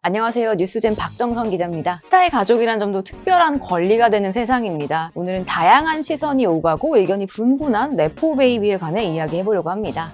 안녕하세요. 뉴스젠 박정선 기자입니다. 스타의 가족이란 점도 특별한 권리가 되는 세상입니다. 오늘은 다양한 시선이 오가고 의견이 분분한 네포 베이비에 관해 이야기해보려고 합니다.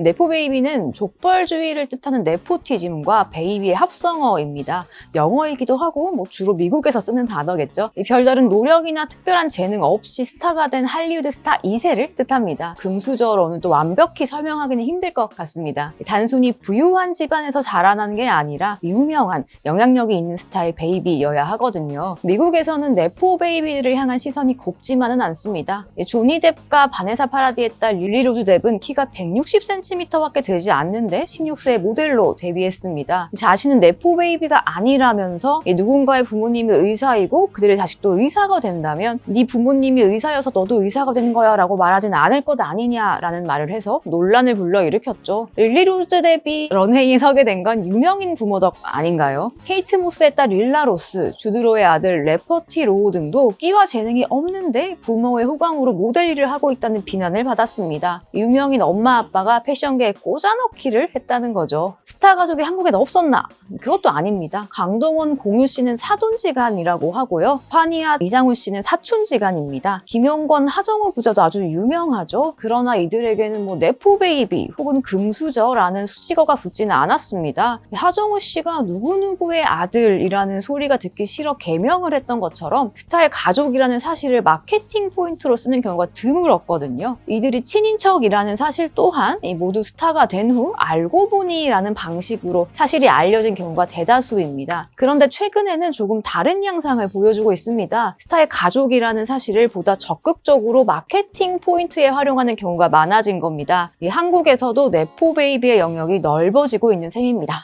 네포베이비는 족벌주의를 뜻하는 네포티즘과 베이비의 합성어입니다. 영어이기도 하고 뭐 주로 미국에서 쓰는 단어겠죠. 이 별다른 노력이나 특별한 재능 없이 스타가 된 할리우드 스타 2세를 뜻합니다. 금수저로는 또 완벽히 설명하기는 힘들 것 같습니다. 단순히 부유한 집안에서 자라난 게 아니라 유명한 영향력이 있는 스타의 베이비여야 하거든요. 미국에서는 네포베이비를 향한 시선이 곱지만은 않습니다. 이 조니 뎁과 바네사 파라디의 딸 릴리 로즈 뎁은 키가 160cm 밖에 되지 않는데 16세 모델로 데뷔했습니다. 자신은 네포 베이비가 아니라면서 이 누군가의 부모님이 의사이고 그들의 자식도 의사가 된다면 네 부모님이 의사여서 너도 의사가 되는 거야 라고 말하진 않을 것 아니냐라는 말을 해서 논란을 불러일으켰죠. 릴리 로즈 뎁이 런웨이에 서게 된 건 유명인 부모 덕 아닌가요? 케이트 모스의 딸 릴라 로스, 주드로의 아들 레퍼티 로우 등도 끼와 재능이 없는데 부모의 호강으로 모델 일을 하고 있다는 비난을 받았습니다. 유명인 엄마 아빠가 패션 계에 꽂아넣기를 했다는 거죠. 스타 가족이 한국엔 없었나? 그것도 아닙니다. 강동원 공유 씨는 사돈지간이라고 하고요. 환희아 이장우 씨는 사촌지간입니다. 김용건 하정우 부자도 아주 유명하죠. 그러나 이들에게는 뭐 네포 베이비 혹은 금수저라는 수식어가 붙지는 않았습니다. 하정우 씨가 누구누구의 아들이라는 소리가 듣기 싫어 개명을 했던 것처럼 스타의 가족이라는 사실을 마케팅 포인트로 쓰는 경우가 드물었거든요. 이들이 친인척이라는 사실 또한 이 모두 스타가 된 후 알고 보니 라는 방식으로 사실이 알려진 경우가 대다수입니다. 그런데 최근에는 조금 다른 양상을 보여주고 있습니다. 스타의 가족이라는 사실을 보다 적극적으로 마케팅 포인트에 활용하는 경우가 많아진 겁니다. 이 한국에서도 네포 베이비의 영역이 넓어지고 있는 셈입니다.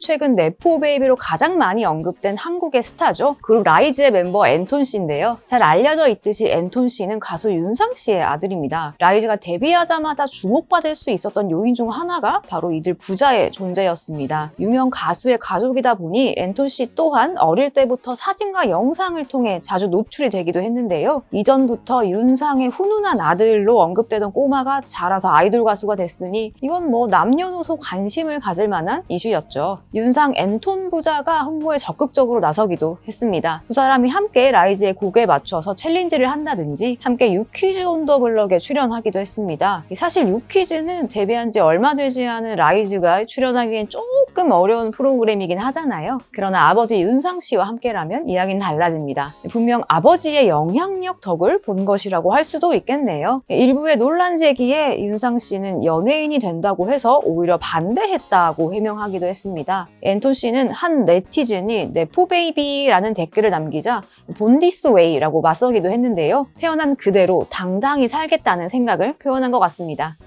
최근 네포 베이비로 가장 많이 언급된 한국의 스타죠. 그룹 라이즈의 멤버 앤톤 씨인데요. 잘 알려져 있듯이 앤톤 씨는 가수 윤상 씨의 아들입니다. 라이즈가 데뷔하자마자 주목받을 수 있었던 요인 중 하나가 바로 이들 부자의 존재였습니다. 유명 가수의 가족이다 보니 앤톤 씨 또한 어릴 때부터 사진과 영상을 통해 자주 노출이 되기도 했는데요. 이전부터 윤상의 훈훈한 아들로 언급되던 꼬마가 자라서 아이돌 가수가 됐으니 이건 뭐 남녀노소 관심을 가질 만한 이슈였죠. 윤상 앤톤 부자가 홍보에 적극적으로 나서기도 했습니다. 두 사람이 함께 라이즈의 곡에 맞춰서 챌린지를 한다든지 함께 유퀴즈 온 더 블럭에 출연하기도 했습니다. 사실 유퀴즈는 데뷔한 지 얼마 되지 않은 라이즈가 출연하기엔 조금 어려운 프로그램이긴 하잖아요. 그러나 아버지 윤상 씨와 함께라면 이야기는 달라집니다. 분명 아버지의 영향력 덕을 본 것이라고 할 수도 있겠네요. 일부의 논란 제기에 윤상 씨는 연예인이 된다고 해서 오히려 반대했다고 해명하기도 했습니다. 앤톤 씨는 한 네티즌이 네포베이비라는 댓글을 남기자 본디스웨이라고 맞서기도 했는데요. 태어난 그대로 당당히 살겠다는 생각을 표현한 것 같습니다.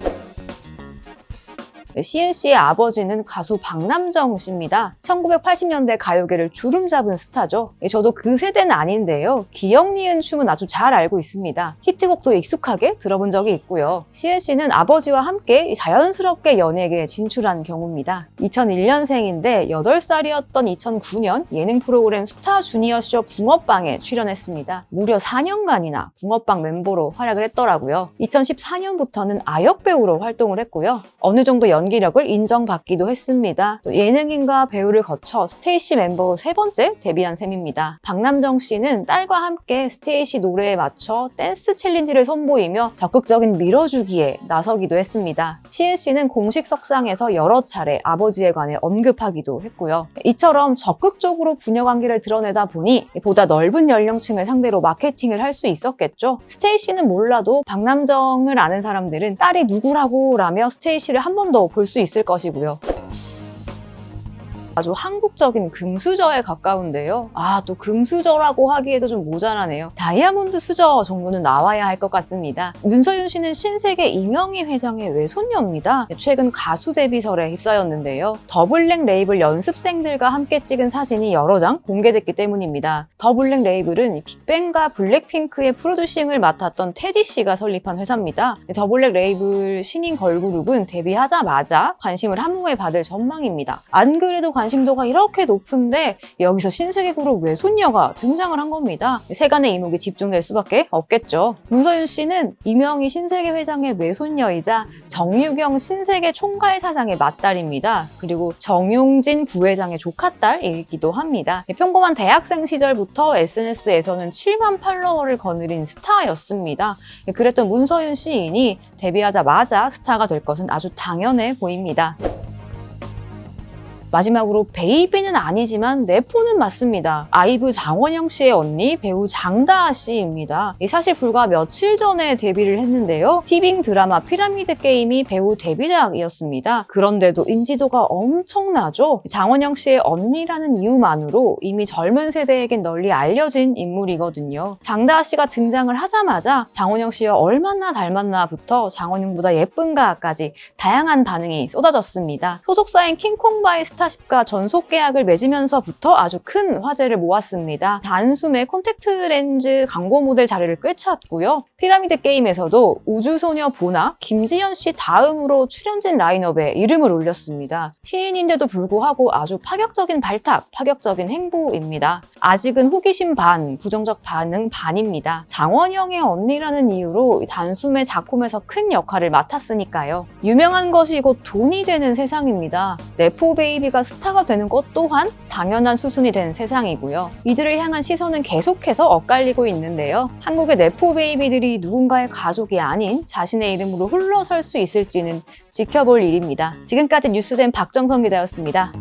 시은 씨의 아버지는 가수 박남정 씨입니다. 1980년대 가요계를 주름 잡은 스타죠. 저도 그 세대는 아닌데요. 기억 니은 춤은 아주 잘 알고 있습니다. 히트곡도 익숙하게 들어본 적이 있고요. 시은 씨는 아버지와 함께 자연스럽게 연예계에 진출한 경우입니다. 2001년생인데 8살이었던 2009년 예능 프로그램 스타 주니어 쇼 붕어빵에 출연했습니다. 무려 4년간이나 붕어빵 멤버로 활약을 했더라고요. 2014년부터는 아역 배우로 활동을 했고요. 어느 정도 연 기력을 인정받기도 했습니다. 또 예능인과 배우를 거쳐 스테이시 멤버로 세 번째 데뷔한 셈입니다. 박남정 씨는 딸과 함께 스테이시 노래에 맞춰 댄스 챌린지를 선보이며 적극적인 밀어주기에 나서기도 했습니다. 시은 씨는 공식 석상에서 여러 차례 아버지에 관해 언급하기도 했고요. 이처럼 적극적으로 부녀 관계를 드러내다 보니 보다 넓은 연령층을 상대로 마케팅을 할 수 있었겠죠. 스테이시는 몰라도 박남정을 아는 사람들은 딸이 누구라고 라며 스테이시를 한 번 더볼 수 있을 것이고요. 아주 한국적인 금수저에 가까운데요. 아, 또 금수저라고 하기에도 좀 모자라네요. 다이아몬드 수저 정도는 나와야 할 것 같습니다. 문서윤 씨는 신세계 이명희 회장의 외손녀입니다. 최근 가수 데뷔설에 휩싸였는데요. 더블랙 레이블 연습생들과 함께 찍은 사진이 여러 장 공개됐기 때문입니다. 더블랙 레이블은 빅뱅과 블랙핑크의 프로듀싱을 맡았던 테디 씨가 설립한 회사입니다. 더블랙 레이블 신인 걸그룹은 데뷔하자마자 관심을 한몸에 받을 전망입니다. 안 그래도 관심도가 이렇게 높은데 여기서 신세계 그룹 외손녀가 등장을 한 겁니다. 세간의 이목이 집중될 수밖에 없겠죠. 문서윤 씨는 이명희 신세계 회장의 외손녀이자 정유경 신세계 총괄 사장의 맏딸입니다. 그리고 정용진 부회장의 조카딸이기도 합니다. 평범한 대학생 시절부터 SNS에서는 7만 팔로워를 거느린 스타였습니다. 그랬던 문서윤 시인이 데뷔하자마자 스타가 될 것은 아주 당연해 보입니다. 마지막으로 베이비는 아니지만 내포는 맞습니다. 아이브 장원영 씨의 언니 배우 장다아 씨입니다. 이 사실 불과 며칠 전에 데뷔를 했는데요. 티빙 드라마 피라미드 게임이 배우 데뷔작이었습니다. 그런데도 인지도가 엄청나죠. 장원영 씨의 언니라는 이유만으로 이미 젊은 세대에겐 널리 알려진 인물이거든요. 장다아 씨가 등장을 하자마자 장원영 씨와 얼마나 닮았나부터 장원영보다 예쁜가까지 다양한 반응이 쏟아졌습니다. 소속사인 킹콩 바이 스타 쉽과 전속 계약을 맺으면서부터 아주 큰 화제를 모았습니다. 단숨에 콘택트 렌즈 광고 모델 자리를 꿰찼고요. 피라미드 게임에서도 우주소녀 보나, 김지현 씨 다음으로 출연진 라인업에 이름을 올렸습니다. 신인인데도 불구하고 아주 파격적인 발탁, 파격적인 행보입니다. 아직은 호기심 반, 부정적 반응 반입니다. 장원영의 언니라는 이유로 단숨에 작품에서 큰 역할을 맡았으니까요. 유명한 것이 곧 돈이 되는 세상입니다. 네포 베이비 가 스타가 되는 것 또한 당연한 수순이 된 세상이고요. 이들을 향한 시선은 계속해서 엇갈리고 있는데요. 한국의 네포 베이비들이 누군가의 가족이 아닌 자신의 이름으로 흘러설 수 있을지는 지켜볼 일입니다. 지금까지 뉴스젠 박정선 기자였습니다.